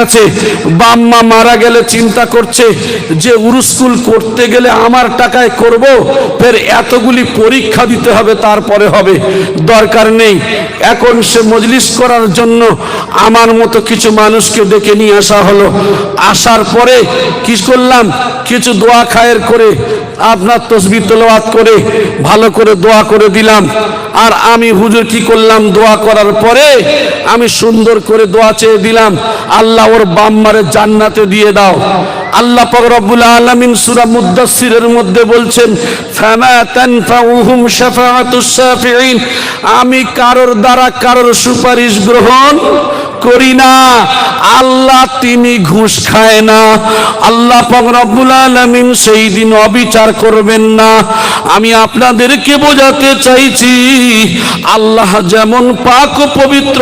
আছে। বাম্মা মারা গেলে চিন্তা করছে যে উরুস্কুল করতে গেলে আমার টাকায় করব, ফের এতগুলি পরীক্ষা দিতে হবে, তারপরে হবে। দরকার নেই। এখন সে মজলিস করার জন্য আমার মতো কিছু মানুষকে ডেকে নিয়ে আসা হলো। আসার পরে কি করলাম? কিছু দোয়া খায়ের করে আপনার তসবি তোলাওয়াত করে, ভালো করে দোয়া করে দিলাম। আর আমি হুজুর কি করলাম? দোয়া করার পরে আমি সুন্দর করে দোয়া চেয়ে দিলাম, আল্লাহ ওর বাম্মারে জান্নাতে দিয়ে দাও। আল্লাহ রব্বুল আলামিন সূরা মুদ্দাসসিরের মধ্যে বলছেন আমি কারোর দ্বারা কারোর সুপারিশ গ্রহণ করি না। আল্লাহ তিনি ঘুষ খায় না। আল্লাহ পাক রব্বুল আলামিন সেই দিন অবিচার করবেন না। আমি আপনাদেরকে বোঝাতে চাইছি, আল্লাহ যেমন পাক পবিত্র,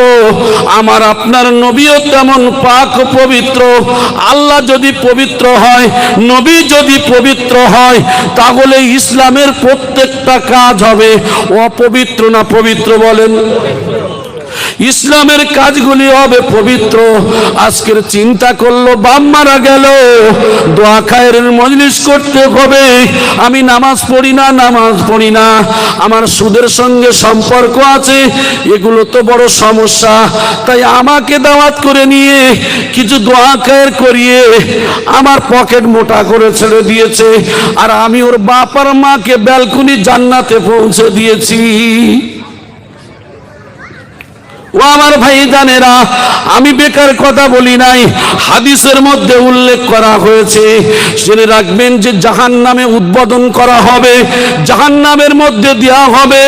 আমার আপনার নবীও তেমন পাক পবিত্র। আল্লাহ যদি পবিত্র হয়, নবী যদি পবিত্র হয়, তাহলে ইসলামের প্রত্যেকটা কাজ হবে। অপবিত্র না পবিত্র বলেন? ইসলামের কাজগুলি হবে পবিত্র। আজকের চিন্তা করল বাম মারা গেল। দোয়া খায়ের মজলিস করতে হবে। আমি নামাজ পড়ি না, নামাজ পড়ি না। আমার সুদের সঙ্গে সম্পর্ক আছে, এগুলো তো বড় সমস্যা। তাই আমাকে দাওয়াত করে নিয়ে কিছু দোয়া খায়ের করিয়ে আমার পকেট মোটা করে ছেড়ে দিয়েছে। আর আমি ওর বাপার মাকে ব্যালকনি জান্নাতে পৌঁছে দিয়েছি। ও আমার ভাই জানেরা আমি বেকার কথা বলি নাই, হাদিসের মধ্যে উল্লেখ করা হয়েছে, জেনে রাখবেন যে জাহান নামে উদ্বোধন করা হবে জাহান নামের মধ্যে দেওয়া হবে,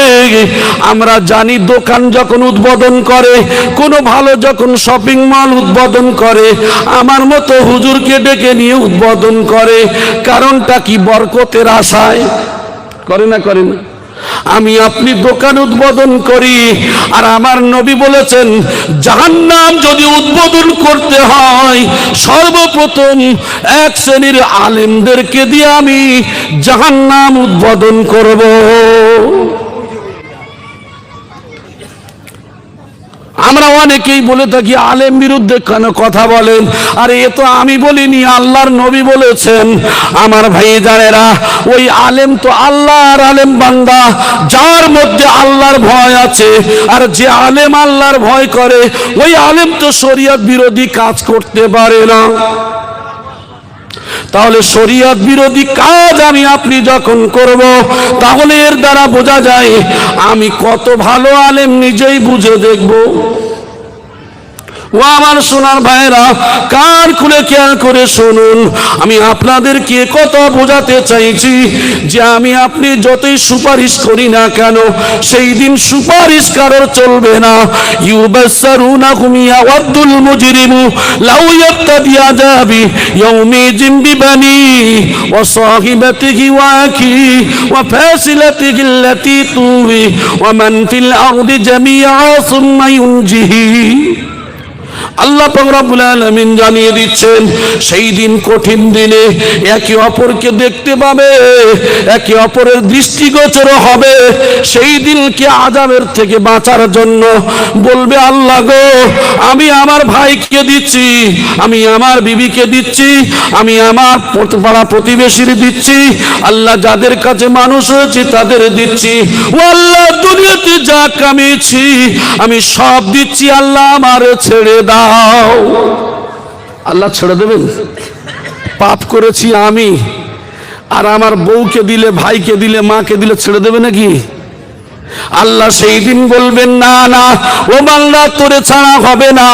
আমরা জানি দোকান যখন উদ্বোধন করে, কোনো ভালো যখন শপিং মল উদ্বোধন করে, আমার মতো হুজুরকে ডেকে নিয়ে উদ্বোধন করে, কারণটা কি বরকতের আশায়? করে না করে না। আমি আপনি দোকান উদ্বোধন করি। আর আমার নবী বলেছেন, জাহান্নাম যদি উদ্বোধন করতে হয়, সর্বপ্রথম এক শ্রেণির আলেমদেরকে দিয়ে আমি জাহান্নাম উদ্বোধন করব। আমরা অনেকেই বলে থাকি, আলেম বিরুদ্ধে কেন কথা বলেন? আর, এ তো আমি বলিনি, আল্লাহর নবী বলেছেন। আমার ভাই জানেরা, ওই আলেম তো আল্লাহর আলেম বান্দা, যার মধ্যে আল্লাহর ভয় আছে। আর যে আলেম আল্লাহর ভয় করে, ওই আলেম তো শরিয়ত বিরোধী কাজ করতে পারে না। তাহলে শরিয়াত বিরোধী কাজ আমি আপনি যখন করব, তাহলে এর দ্বারা বোঝা যায়, আমি কত ভালো আলেম নিজেই বুঝে দেখব। ও আমার সোনার ভাইরা, কার খুলে খেয়াল করে শুনুন। আমি আপনাদেরকে কত বোঝাতে চাইছি যে আমি আপনি যতই সুপারিশ করি না কেন, সেই দিন সুপারিশ কারোর চলবে না। ইউবাসারুনা হুমিয়া ওয়াদ্দুল মুজরিমু লাউ ইয়াত্তাদি আযাবি ইয়াউমিজিন বিবানি ওয়া সাহিবাতিহি ওয়া আখি ওয়া ফাসিলাতিহি আল্লাতী তুবি ওয়া মান ফিল আরদি জামিআ সুম্মা ইউনজিহি। আল্লাহ রব্বুল জানিয়ে দিচ্ছেন, সেই দিন কঠিন দিনে একে অপরকে দেখতে পাবে, একে অপরের দৃষ্টিগোচর হবে। সেই দিনকে আজাবের থেকে বাঁচার জন্য বলবে আল্লাহ গো, আমি আমার ভাইকে দিচ্ছি, আমি আমার বিবিকে দিচ্ছি, আমি আমার পাড়া প্রতিবেশীর দিচ্ছি, আল্লাহ যাদের কাছে মানুষ হয়েছে তাদের দিচ্ছি। ও আল্লাহ, দুনিয়াতে যা কামিয়েছি, আমি সব দিচ্ছি, আল্লাহ আমার ছেড়ে দাও। আল্লাহ ছেড়ে দেবেন? পাপ করেছি আমি। আর আমার বউকে দিলে, ভাইকে দিলে, মাকে দিলে ছেড়ে দেবে নাকি? আল্লাহ সেই দিন বলবেন, না না, ও বাংলা তোরে ছাড়া হবে না।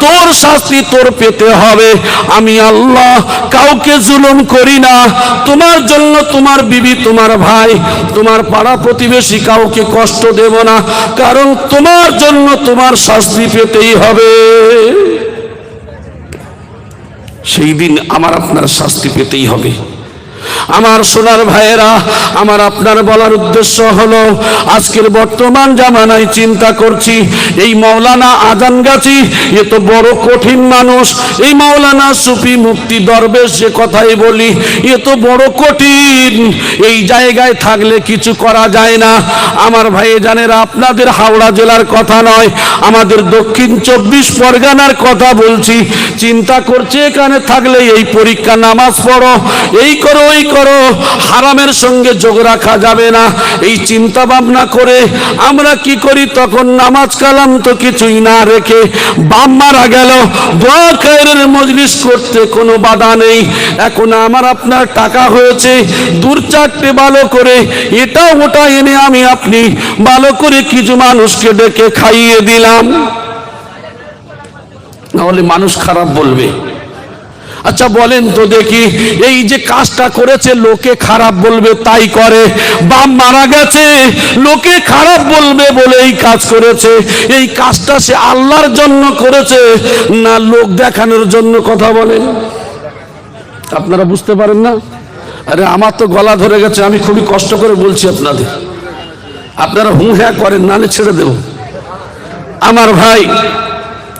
তোর শাস্তি তোর পেতে হবে। আমি আল্লাহ কাউকে জুলুম করি না। তোমার জন্য তোমার বিবি, তোমার ভাই, তোমার পাড়া প্রতিবেশী কাউকে কষ্ট দেব না। কারণ তোমার জন্য তোমার শাস্তি পেতেই হবে। সেই দিন আমার আপনার শাস্তি পেতেই হবে। আমার সোনার ভাইয়েরা, আমার আপনার বলার উদ্দেশ্য হলো, আজকের বর্তমান জামানায় চিন্তা করছি, এই মাওলানা আজান গাছি, এ তো বড় কঠিন মানুষ, এই মাওলানা সুফি মুক্তি দরবেশ যে কথাই বলি, এ তো বড় কঠিন, এই জায়গায় থাকলে কিছু করা যায় না। আমার ভাই জানেরা, আপনাদের হাওড়া জেলার কথা নয়, আমাদের দক্ষিণ চব্বিশ পরগনার কথা বলছি, চিন্তা করছে এখানে থাকলে এই পরীক্ষা নামাজ পড়ো, এই করো ওই করো। হারামের সঙ্গে যোগ রাখা যাবে না। এই চিন্তা ভাবনা করে আমরা কি করি? তখন নামাজ কালাম তো কিছুই না রেখে বাম মারা গেল। দোয়া খায়ের মজলিস করতে কোনো বাধা নেই। এখন আমার আপনার টাকা হয়েছে। দূর চারটে ভালো করে এটা ওটা এনে আমি আপনি ভালো করে কিছু মানুষকে ডেকে খাইয়ে দিলাম। নাহলে মানুষ খারাপ বলবে। আচ্ছা বলেন তো দেখি, এই যে কাজটা করেছে, লোকে খারাপ বলবে, তাই করে। বাপ মারা গেছে, লোকে খারাপ বলবে বলে এই কাজ করেছে। এই কাজটা সে আল্লাহর জন্য করেছে, না লোক দেখানোর জন্য কথা বলেন। আপনারা বুঝতে পারেন না? আরে আমার তো গলা ধরে গেছে, আমি খুবই কষ্ট করে বলছি আপনাদের। আপনারা হুঁ হ্যাঁ করেন নালে ছেড়ে দেব। আমার ভাই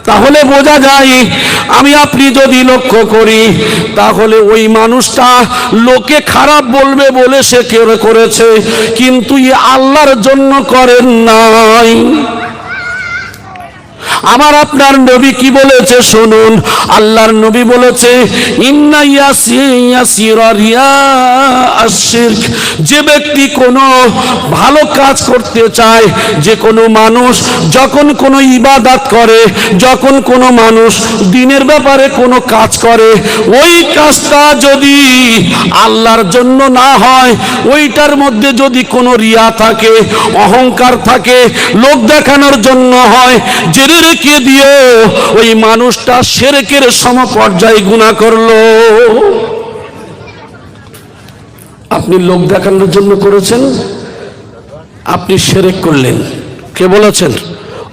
তাহলে বোঝা যায়, আমি আপনি যদি লক্ষ্য করি, তাহলে ওই মানুষটা লোকে খারাপ বলবে বলে সে কেউ করেছে, কিন্তু আল্লাহর জন্য করেন নাই। আমার আপনার নবী কি বলেছে শুনুন? আল্লাহর নবী বলেছে যে ব্যক্তি কোনো ভালো কাজ করতে চায়, যে কোনো মানুষ যখন কোনো ইবাদত করে, যখন কোনো মানুষ দিনের ব্যাপারে কোনো কাজ করে, ওই কাজটা যদি আল্লাহর জন্য না হয়, ওইটার মধ্যে যদি কোনো রিয়া থাকে, অহংকার থাকে লোক দেখানোর জন্য হয় জেনে রেখে দিয়ে ওই মানুষটা সেরেকের সমপর্যায়ে গুণা করল। আপনি লোক দেখানোর জন্য করেছেন, আপনি সেরেক করলেন। কে বলেছেন?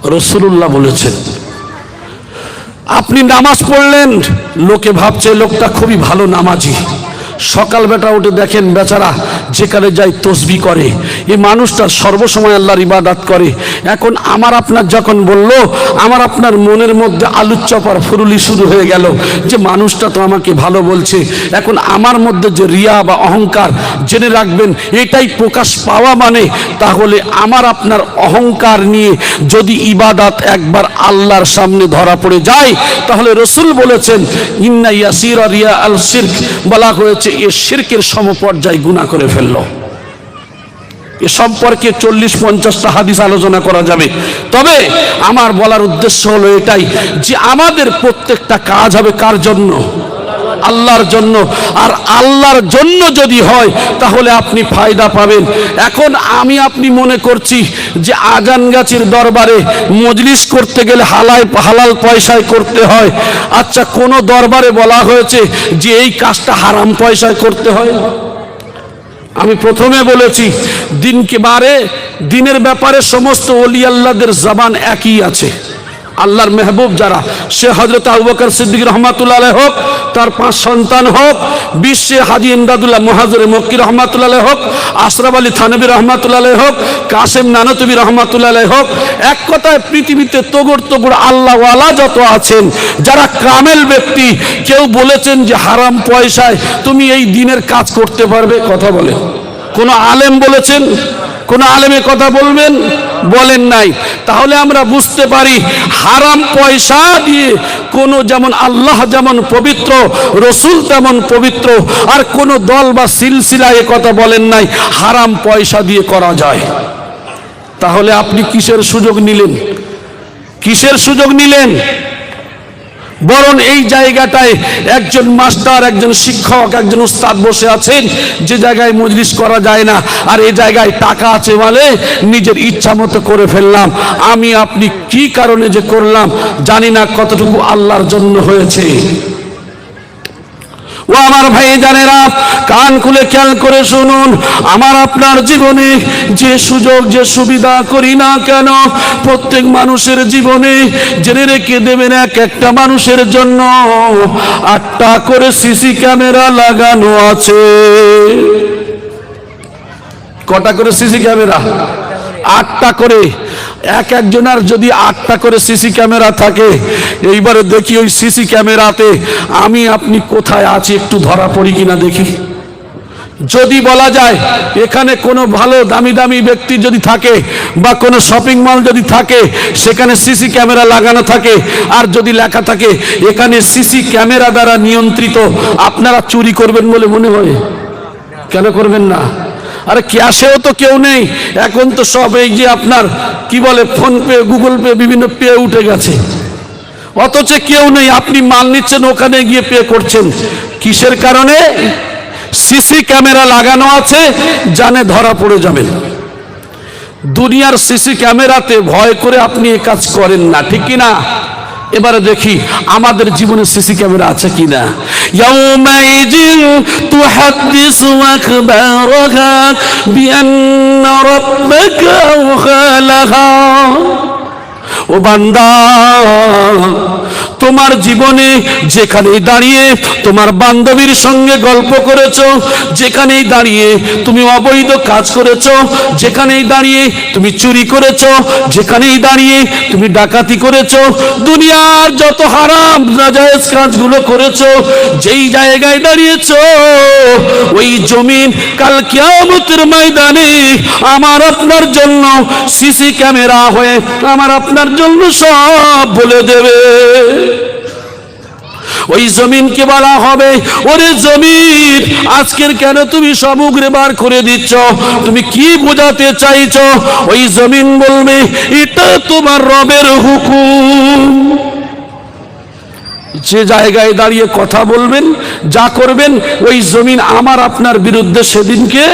রসুল্লাহ বলেছেন। আপনি নামাজ পড়লেন, লোকে ভাবছে লোকটা খুবই ভালো নামাজি। সকাল বেটা উঠে দেখেন বেচারা যেখানে যায় তসবি করে। এই মানুষটা সর্বসময় আল্লাহর ইবাদাত করে। এখন আমার আপনার যখন বলল, আমার আপনার মনের মধ্যে আলুর চপার ফুরুলি শুরু হয়ে গেল যে মানুষটা তো আমাকে ভালো বলছে। এখন আমার মধ্যে যে রিয়া বা অহংকার জেনে রাখবেন, এটাই প্রকাশ পাওয়া মানে তাহলে আমার আপনার অহংকার নিয়ে যদি ইবাদাত একবার আল্লাহর সামনে ধরা পড়ে যায়, তাহলে রসুল বলেছেন, ইন্না ইয়াসির রিয়া আল শির্ক বলা হয়েছে এ শিরকের সমপর্যায় গুণা করে ফেলল। এ সম্পর্কে চল্লিশ পঞ্চাশটা হাদিস আলোচনা করা যাবে। তবে আমার বলার উদ্দেশ্য হলো এটাই যে আমাদের প্রত্যেকটা কাজ হবে কার জন্য? আল্লাহর জন্য। আর আল্লাহর জন্য যদি হয়, তাহলে আপনি ফায়দা পাবেন। এখন আমি আপনি মনে করছি যে আজান গাছির দরবারে মজলিস করতে গেলে হালাই হালাল পয়সায় করতে হয়। আচ্ছা কোন দরবারে বলা হয়েছে যে এই কাজটা হারাম পয়সায় করতে হয়? আমি প্রথমে বলেছি, দিনকে বারে, দিনের ব্যাপারে সমস্ত অলি আল্লাহদের জবান একই আছে। আল্লাহর মেহবুব যারা, সে হজরত আবুবকর সিদ্দিক রহমাতুল্লাহ হোক, তার পাঁচ সন্তান হোক, বিশ্বে হাজি ইমদাদুল্লাহ মহাজরে মক্কি রহমাতুল্লাহ হোক, আশরাফ আলী থানবী রহমাতুল্লাহ হোক, কাসেম নানতবী রহমাতুল্লাহ হোক, এক কথায় পৃথিবীতে তোগড় তোগড় আল্লাহওয়ালা যত আছেন, যারা কামেল ব্যক্তি, কেউ বলেছেন যে হারাম পয়সায় তুমি এই দিনের কাজ করতে পারবে, কথা বলে। কোন আলেম বলেছেন? কোন আলেমে কথা বলবেন? বলেন নাই। তাহলে আমরা বুঝতে পারি, হারাম পয়সা দিয়ে কোন যেমন আল্লাহ যেমন পবিত্র, রসুল তেমন পবিত্র, আর কোন দল বা সিলসিলা এ কথা বলেন নাই, হারাম পয়সা দিয়ে করা যায়। তাহলে আপনি কিসের সুযোগ নিলেন? কিসের সুযোগ নিলেন? বরং এই জায়গাটায় একজন মাস্টার, একজন শিক্ষক, একজন উস্তাদ বসে আছেন। যে জায়গায় মজলিস করা যায় না, আর এই জায়গায় টাকা আছে বলে নিজের ইচ্ছা মতো করে ফেললাম। আমি আপনি কি কারণে যে করলাম, জানি না কতটুকু আল্লাহর জন্য হয়েছে। ও আমার ভাই জানেরা কান খুলে খেয়াল করে শুনুন। আমার আপনার জীবনে যে সুযোগ, যে সুবিধা করি না কেন, প্রত্যেক মানুষের জীবনে জেনে রেখে দেবেন এক একটা মানুষের জন্য আটটা করে সিসি ক্যামেরা লাগানো আছে। কটা করে সিসি ক্যামেরা? আটটা করে, এক একজনের যদি আটটা করে সিসি ক্যামেরা থাকে, এইবারে দেখি ওই সিসি ক্যামেরাতে আমি আপনি কোথায় আছি একটু ধরা পড়ি কিনা দেখি। যদি বলা যায় এখানে কোনো ভালো দামি দামি ব্যক্তি যদি থাকে বা কোনো শপিং মল যদি থাকে, সেখানে সিসি ক্যামেরা লাগানো থাকে, আর যদি লেখা থাকে এখানে সিসি ক্যামেরা দ্বারা নিয়ন্ত্রিত, আপনারা চুরি করবেন বলে মনে হয়। কেন করবেন না? আরে ক্যাশেও তো কেউ নেই। এখন তো সব এই যে আপনার, কি বলে ফোন পে গুগল পে বিভিন্ন পে উঠে গেছে। অথচ কেউ নেই, আপনি মাল নিচ্ছেন, ওখানে গিয়ে পে করছেন। কিসের কারণে? সিসি ক্যামেরা লাগানো আছে, জানে ধরা পড়ে যাবেন। দুনিয়ার সিসি ক্যামেরাতে ভয় করে আপনি এ কাজ করেন না, ঠিক কি না? এবারে দেখি, আমাদের জীবনে সিসি ক্যামেরা আছে কিনা يومئذ تحدث أخبارها بأن ربك أوخى لها وبندار তোমার জীবনে যেখানেই দাঁড়িয়ে তোমার বান্ধবীর সঙ্গে গল্প করেছ, যেখানেই দাঁড়িয়ে তুমি অবৈধ কাজ করেছ, যেখানেই দাঁড়িয়ে তুমি চুরি করেছ, যেখানেই দাঁড়িয়ে তুমি ডাকাতি করেছ, দুনিয়ার যত হারাম, নাজায়েজ কাজগুলো করেছ, যেই জায়গায় দাঁড়িয়েছো, ওই জমিন কাল কিয়ামতের ময়দানে আমার আপনার জন্য সিসি ক্যামেরা হয়ে আমার আপনার জন্য সব বলে দেবে। ওই জমিনকে বলা হবে? ওরে জমিন, আজকের কেন তুমি সমগ্রে বার করে দিচ্ছ? তুমি কি বোঝাতে চাইছ? ওই জমিন বলবে, এটা তোমার রবের হুকুম। যে জায়গায় দাঁড়িয়ে কথা বলবেন, যা করবেন, ওই জমিন আমার, আপনার বিরুদ্ধে সেদিনকে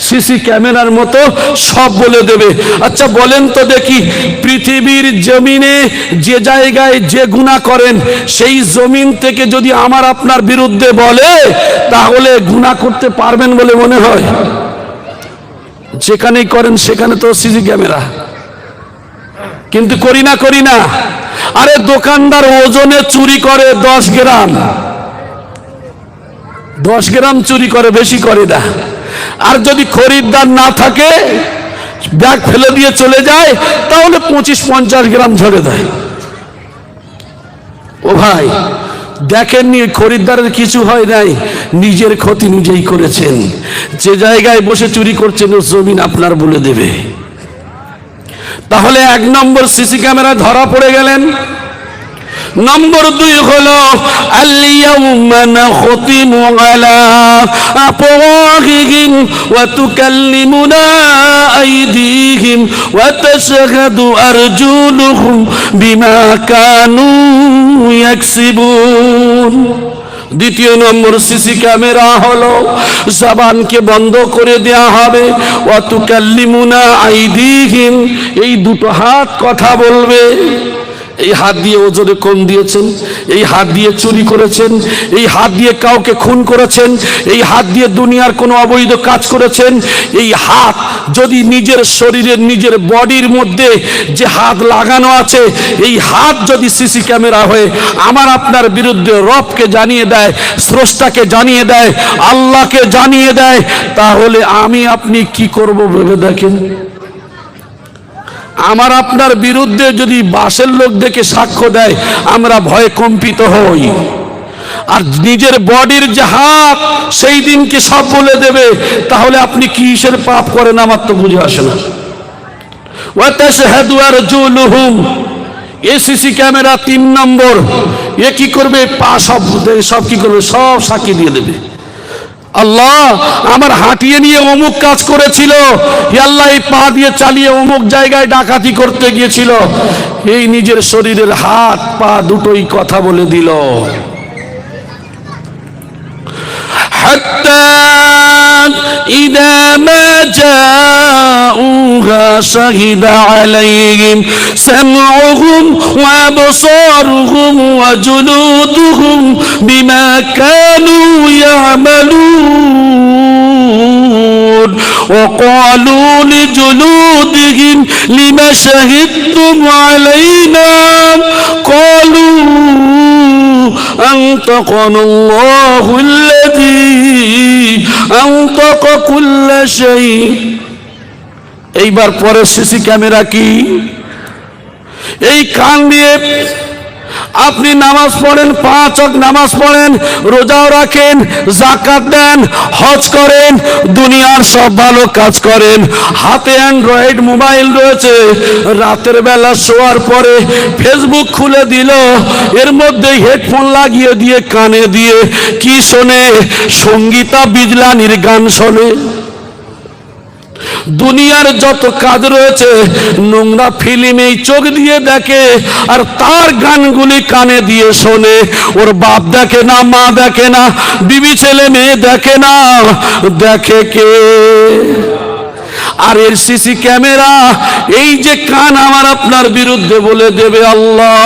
সিসি ক্যামেরার মতো সব বলে দেবে। আচ্ছা বলেন তো দেখি, পৃথিবীর জমিনে যে জায়গায় যে গুণা করেন, সেই জমিন থেকে যদি আমার আপনার বিরুদ্ধে বলে, তাহলে গুণা করতে পারবেন বলে মনে হয়। যেখানেই করেন, সেখানে তো সিসি ক্যামেরা। কিন্তু করি না করি না। আরে, দোকানদার ওজনে চুরি করে দশ গ্রাম। দশ গ্রাম চুরি করে, বেশি করে না। আর যদি খরিদ্দার না থাকে, ব্যাগ ফেলে দিয়ে চলে যায়, তাহলে পঁচিশ পঞ্চাশ গ্রাম ঝরে দেয়। ও ভাই, দেখেননি খরিদ্দারের কিছু হয় নাই, নিজের ক্ষতি নিজেই করেছেন। যে জায়গায় বসে চুরি করছেন ও জমিন আপনার বলে দেবে। তাহলে এক নম্বর সিসি ক্যামেরা ধরা পড়ে গেলেন নম্বর দুই হলো বিমা কানু দ্বিতীয় নম্বর সিসি ক্যামেরা হলো, জবানকে বন্ধ করে দেয়া হবে অতুকাল্লিমুনা আইদিহিম। এই দুটো হাত কথা বলবে। এই হাত দিয়ে ওজনে কম দিয়েছেন, এই হাত দিয়ে চুরি করেছেন, এই হাত দিয়ে কাউকে খুন করেছেন, এই হাত দিয়ে দুনিয়ার কোনো অবৈধ কাজ করেছেন, এই হাত যদি নিজের শরীরের, নিজের বডির মধ্যে যে হাত লাগানো আছে, এই হাত যদি সিসি ক্যামেরা হয়ে আমার আপনার বিরুদ্ধে রবকে জানিয়ে দেয়, স্রষ্টাকে জানিয়ে দেয়, আল্লাহকে জানিয়ে দেয়, তাহলে আমি আপনি কি করব ভেবে দেখেন? আমার আপনার বিরুদ্ধে যদি বাসের লোক দেখে সাক্ষ্য দেয়, আমরা ভয়ে কম্পিত হই। আর নিজের বডির যে হাত, সেই দিনকে সব বলে দেবে, তাহলে আপনি কিসের পাপ করেন আমার তো বুঝে আসে না। এসিসি ক্যামেরা তিন নম্বর, এ কি করবে? পা সব সব কি করবে? সব সাক্ষী দিয়ে দেবে। আল্লাহ, আমার হাঁটিয়ে নিয়ে অমুক কাজ করেছিল। আল্লাহ, এই পা দিয়ে চালিয়ে অমুক জায়গায় ডাকাতি করতে গিয়েছিল। এই নিজের শরীরের হাত, পা দুটোই কথা বলে দিল। হাত্তা إذا ما جاء جاءوها شهد عليهم سمعهم وأبصارهم وجلودهم بما كانوا يعملون وقالوا لجلودهم لم شهدتم علينا قالوا أنطقنا الله الذي أنطق كل شيء এইবার পরে সিসি ক্যামেরা কি এই কান দিয়ে আপনি নামাজ পড়েন, পাঁচ অক নামাজ পড়েন, রোজাও রাখেন জাকাত দেন, হজ করেন, দুনিয়ার সব ভালো কাজ করেন। হাতে অ্যান্ড্রয়েড মোবাইল রয়েছে, রাতের বেলা শোয়ার পরে ফেসবুক খুলে দিল, এর মধ্যে হেডফোন লাগিয়ে দিয়ে, কানে দিয়ে, কি শোনে? সঙ্গীতা বিজলানির গান শোনে। দুনিয়ার যত কাজ রয়েছে, নোংরা ফিল্ম এই চোখ দিয়ে দেখে, আর তার গানগুলি কানে দিয়ে শোনে। ওর বাপ দেখে না, মা দেখে না, বিবি ছেলে মেয়ে দেখে না, দেখে কে? আর এর সিসি ক্যামেরা, এই যে কান আমার আপনার বিরুদ্ধে বলে দেবে আল্লাহ।